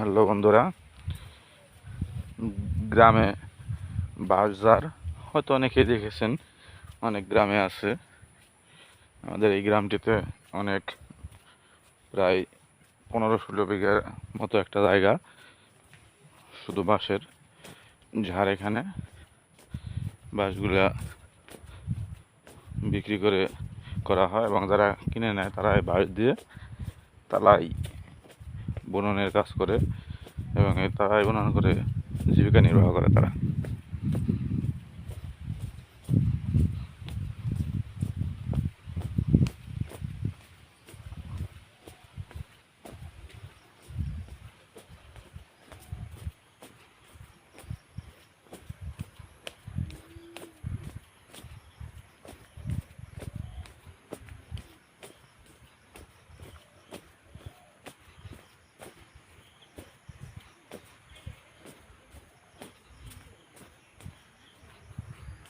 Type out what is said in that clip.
Hello বন্ধুরা। গ্রামে বাজার, হয়তো অনেকেই দেখেছেন, অনেক গ্রামে আছে। আমাদের এই গ্রামটিতে অনেক প্রায় পনেরো ষোলো বিঘার মতো একটা জায়গা, শুধু বাঁশের ঝাড় এখানে। বাঁশগুলা বিক্রি করে করা হয় এবং যারা কিনে নেয় তারা এই বাঁশ দিয়ে তালাই বুননের কাজ করে এবং এই তারাই বুনন করে জীবিকা নির্বাহ করে তারা।